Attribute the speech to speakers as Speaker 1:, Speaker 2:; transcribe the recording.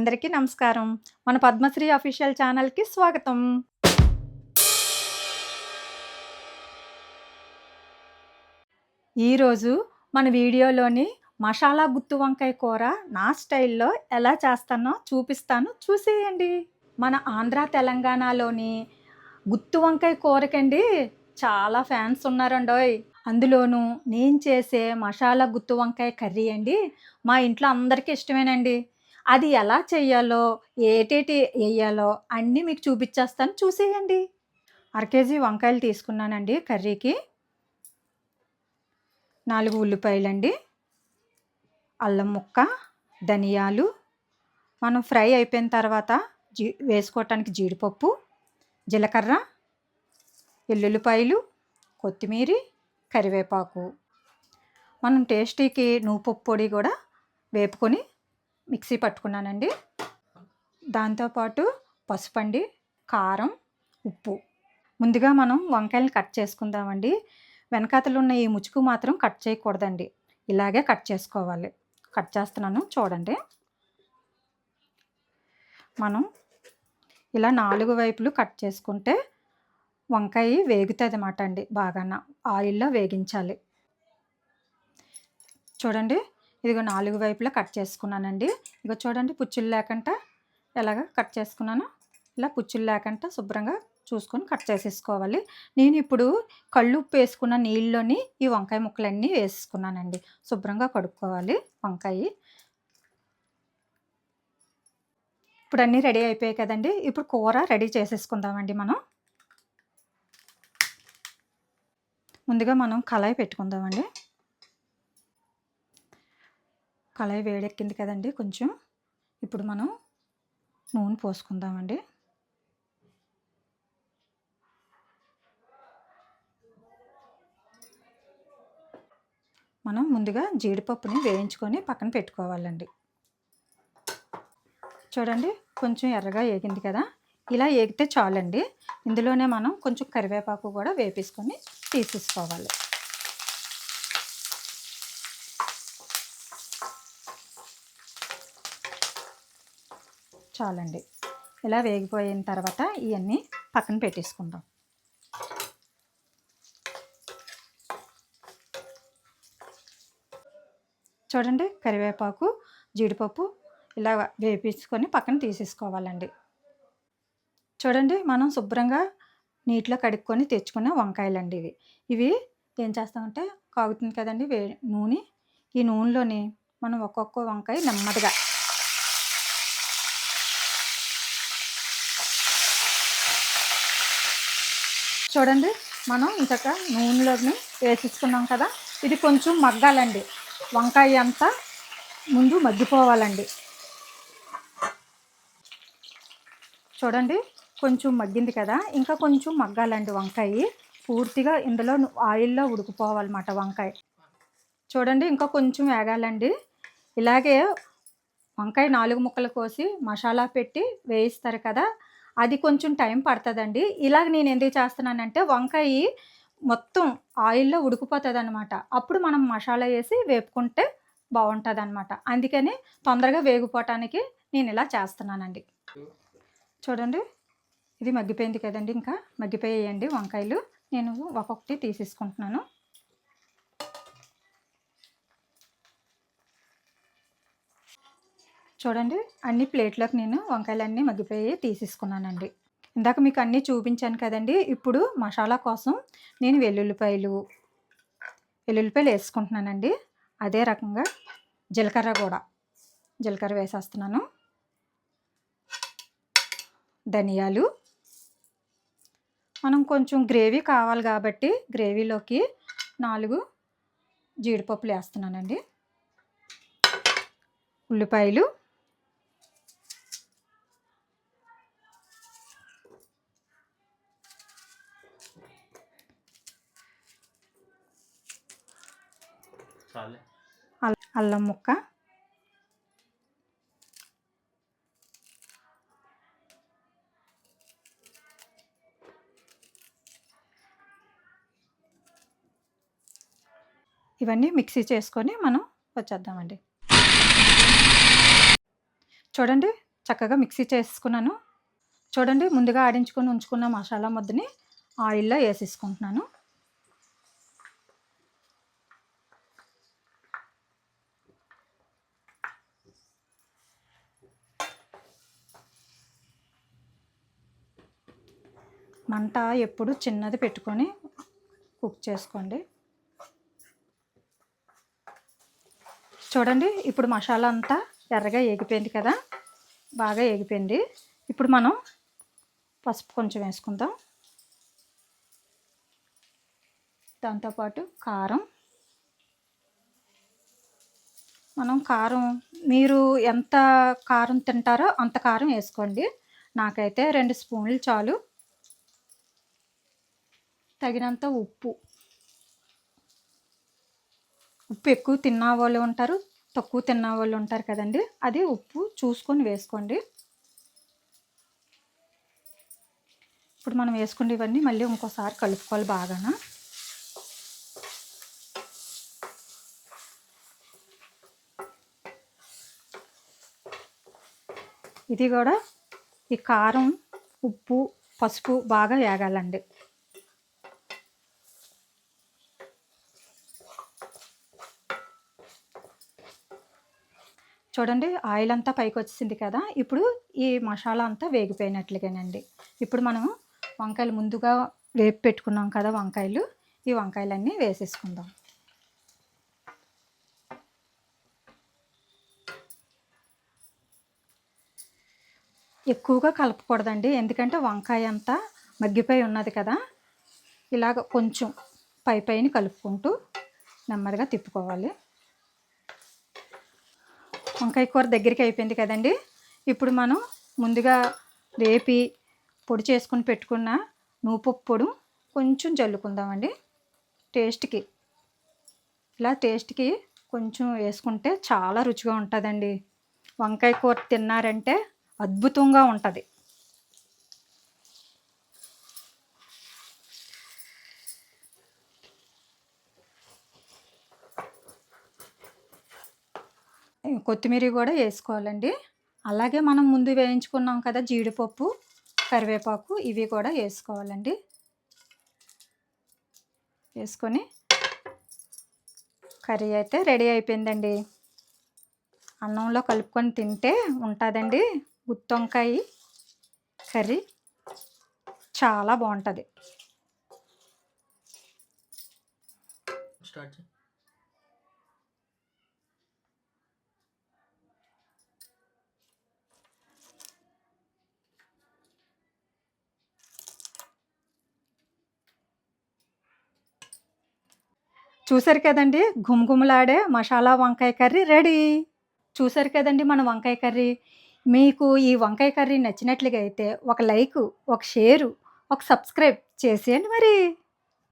Speaker 1: అందరికీ నమస్కారం. మన పద్మశ్రీ అఫీషియల్ ఛానల్కి స్వాగతం. ఈరోజు మన వీడియోలోని మసాలా గుత్తి వంకాయ కూర నా స్టైల్లో ఎలా చేస్తానో చూపిస్తాను. చూసేయండి. మన ఆంధ్ర తెలంగాణలోని గుత్తి వంకాయ కూరకండి చాలా ఫ్యాన్స్ ఉన్నారండోయ్. అందులోనూ నేను చేసే మసాలా గుత్తి వంకాయ కర్రీ అండి మా ఇంట్లో అందరికీ ఇష్టమేనండి. అది ఎలా చేయాలో ఏటేటి వేయాలో అన్నీ మీకు చూపించేస్తాను చూసేయండి. అర కేజీ వంకాయలు తీసుకున్నానండి కర్రీకి. నాలుగు ఉల్లిపాయలండి. అల్లం ముక్క ధనియాలు. మనం ఫ్రై అయిపోయిన తర్వాత జీ వేసుకోవటానికి జీడిపప్పు జీలకర్ర ఎల్లుల్లిపాయలు కొత్తిమీర కరివేపాకు. మనం టేస్టీకి నువ్వు పొడి కూడా వేపుకొని మిక్సీ పట్టుకున్నానండి. దాంతోపాటు పసుపండి కారం ఉప్పు. ముందుగా మనం వంకాయలను కట్ చేసుకుందామండి. వెనకాతలు ఉన్న ఈ ముచుకు మాత్రం కట్ చేయకూడదండి. ఇలాగే కట్ చేసుకోవాలి. కట్ చేస్తున్నాను చూడండి. మనం ఇలా నాలుగు వైపులు కట్ చేసుకుంటే వంకాయ వేగుతుంది అన్నమాట అండి బాగా ఆయిల్లో వేగించాలి. చూడండి. ఇదిగో నాలుగు వైపులా కట్ చేసుకున్నానండి. ఇదిగో చూడండి పుచ్చులు లేకుండా ఎలాగ కట్ చేసుకున్నాను ఇలా పుచ్చులు లేకుండా శుభ్రంగా చూసుకొని కట్ చేసేసుకోవాలి. నేను ఇప్పుడు కళ్ళు ఉప్పు వేసుకున్న నీళ్ళలోని ఈ వంకాయ ముక్కలన్నీ వేసుకున్నానండి. శుభ్రంగా కడుక్కోవాలి వంకాయ. ఇప్పుడు అన్నీ రెడీ అయిపోయాయి కదండి. ఇప్పుడు కూర రెడీ చేసేసుకుందామండి మనం. ముందుగా మనం కళాయి పెట్టుకుందామండి. కళాయి వేడెక్కింది కదండి కొంచెం. ఇప్పుడు మనం నూనె పోసుకుందామండి. మనం ముందుగా జీడిపప్పుని వేయించుకొని పక్కన పెట్టుకోవాలండి. చూడండి కొంచెం ఎర్రగా ఏగింది కదా. ఇలా ఏగితే చాలండి. ఇందులోనే మనం కొంచెం కరివేపాకు కూడా వేపేసుకొని తీసేసుకోవాలి. చాలండి. ఇలా వేగిపోయిన తర్వాత ఇవన్నీ పక్కన పెట్టేసుకుందాం. చూడండి కరివేపాకు జీడిపప్పు ఇలా వేపించుకొని పక్కన తీసేసుకోవాలండి. చూడండి మనం శుభ్రంగా నీటిలో కడుక్కొని తెచ్చుకున్న వంకాయలండి ఇవి. ఇవి ఏం చేస్తామంటే కాగుతుంది కదండి వే నూనె. ఈ నూనెలోని మనం ఒక్కొక్క వంకాయ నెమ్మదిగా చూడండి మనం ఇంతక నూనెలోని వేసేసుకున్నాం కదా ఇది కొంచెం మగ్గాలండి. వంకాయ అంతా ముందు మగ్గిపోవాలండి. చూడండి కొంచెం మగ్గింది కదా ఇంకా కొంచెం మగ్గాలండి వంకాయ. పూర్తిగా ఇందులో ఆయిల్లో ఉడికిపోవాలన్నమాట వంకాయ. చూడండి ఇంకా కొంచెం వేగాలండి. ఇలాగే వంకాయ నాలుగు ముక్కలు కోసి మసాలా పెట్టి వేయిస్తారు కదా అది కొంచెం టైం పడుతుందండి. ఇలాగ నేను ఎందుకు చేస్తున్నానంటే వంకాయ మొత్తం ఆయిల్లో ఉడికిపోతుంది అనమాట అప్పుడు మనం మసాలా వేసి వేపుకుంటే బాగుంటుంది అనమాట అందుకని తొందరగా వేగిపోవటానికి నేను ఇలా చేస్తున్నానండి. చూడండి ఇది మగ్గిపోయింది కదండి ఇంకా. మగ్గిపోయేయండి వంకాయలు. నేను ఒక్కొక్కటి తీసేసుకుంటున్నాను. చూడండి అన్ని ప్లేట్లోకి నేను వంకాయలన్నీ మగ్గిపోయి తీసేసుకున్నానండి. ఇందాక మీకు అన్నీ చూపించాను కదండి ఇప్పుడు మసాలా కోసం నేను వెల్లుల్లిపాయలు వెల్లుల్లిపాయలు వేసుకుంటున్నానండి. అదే రకంగా జీలకర్ర కూడా. జీలకర్ర వేసేస్తున్నాను. ధనియాలు. మనం కొంచెం గ్రేవీ కావాలి కాబట్టి గ్రేవీలోకి నాలుగు జీడిపప్పులు వేస్తున్నానండి. ఉల్లిపాయలు. అల్లం ముక్క. ఇవన్నీ మిక్సీ చేసుకొని మనం వచ్చేద్దామండి. చూడండి చక్కగా మిక్సీ చేసుకున్నాను. చూడండి ముందుగా ఆడించుకొని ఉంచుకున్న మసాలా ముద్దని ఆయిల్లో వేసేసుకుంటున్నాను. మంట ఎప్పుడు చిన్నది పెట్టుకొని కుక్ చేసుకోండి. చూడండి ఇప్పుడు మసాలా అంతా ఎర్రగా ఏగిపోయింది కదా బాగా ఏగిపోయింది. ఇప్పుడు మనం పసుపు కొంచెం వేసుకుందాం. దాంతోపాటు కారం. మనం కారం మీరు ఎంత కారం తింటారో అంత కారం వేసుకోండి. నాకైతే రెండు స్పూన్లు చాలు. తగినంత ఉప్పు. ఉప్పు ఎక్కువ తిన్న వాళ్ళు ఉంటారు తక్కువ తిన్న వాళ్ళు ఉంటారు కదండి. అది ఉప్పు చూసుకొని వేసుకోండి. ఇప్పుడు మనం వేసుకుని ఇవన్నీ మళ్ళీ ఇంకోసారి కలుపుకోవాలి బాగానా. ఇది కూడా ఈ కారం ఉప్పు పసుపు బాగా వేగాలండి. చూడండి ఆయిల్ అంతా పైకి వచ్చింది కదా ఇప్పుడు ఈ మసాలా అంతా వేగిపోయినట్లుగానండి. ఇప్పుడు మనం వంకాయలు ముందుగా వేపి పెట్టుకున్నాం కదా వంకాయలు ఈ వంకాయలన్నీ వేసేసుకుందాం. ఎక్కువగా కలపకూడదండి ఎందుకంటే వంకాయ అంతా మగ్గిపోయి ఉన్నది కదా ఇలాగ కొంచెం పై పైన కలుపుకుంటూ నెమ్మదిగా తిప్పుకోవాలి. వంకాయ కూర దగ్గరికి అయిపోయింది కదండి. ఇప్పుడు మనం ముందుగా వేపి పొడి చేసుకుని పెట్టుకున్న నూపప్పు పొడి కొంచెం జల్లుకుందామండి. టేస్ట్కి ఇలా టేస్ట్కి కొంచెం వేసుకుంటే చాలా రుచిగా ఉంటుందండి. వంకాయ కూర తిన్నారంటే అద్భుతంగా ఉంటుంది. కొత్తిమీర కూడా వేసుకోవాలండి. అలాగే మనం ముందు వేయించుకున్నాం కదా జీడిపప్పు కరివేపాకు ఇవి కూడా వేసుకోవాలండి. వేసుకొని కర్రీ అయితే రెడీ అయిపోయిందండి. అన్నంలో కలుపుకొని తింటే ఉంటుందండి. గుత్తొంకాయ కర్రీ చాలా బాగుంటుంది.
Speaker 2: స్టార్ట్
Speaker 1: చూసారు కదండి? గుమగుమలాడే మసాలా వంకాయ కర్రీ రెడీ. చూసారు కదండి మన వంకాయ కర్రీ? మీకు ఈ వంకాయ కర్రీ నచ్చినట్లుగా అయితే ఒక లైక్ ఒక షేరు ఒక సబ్స్క్రైబ్ చేసేయండి మరి.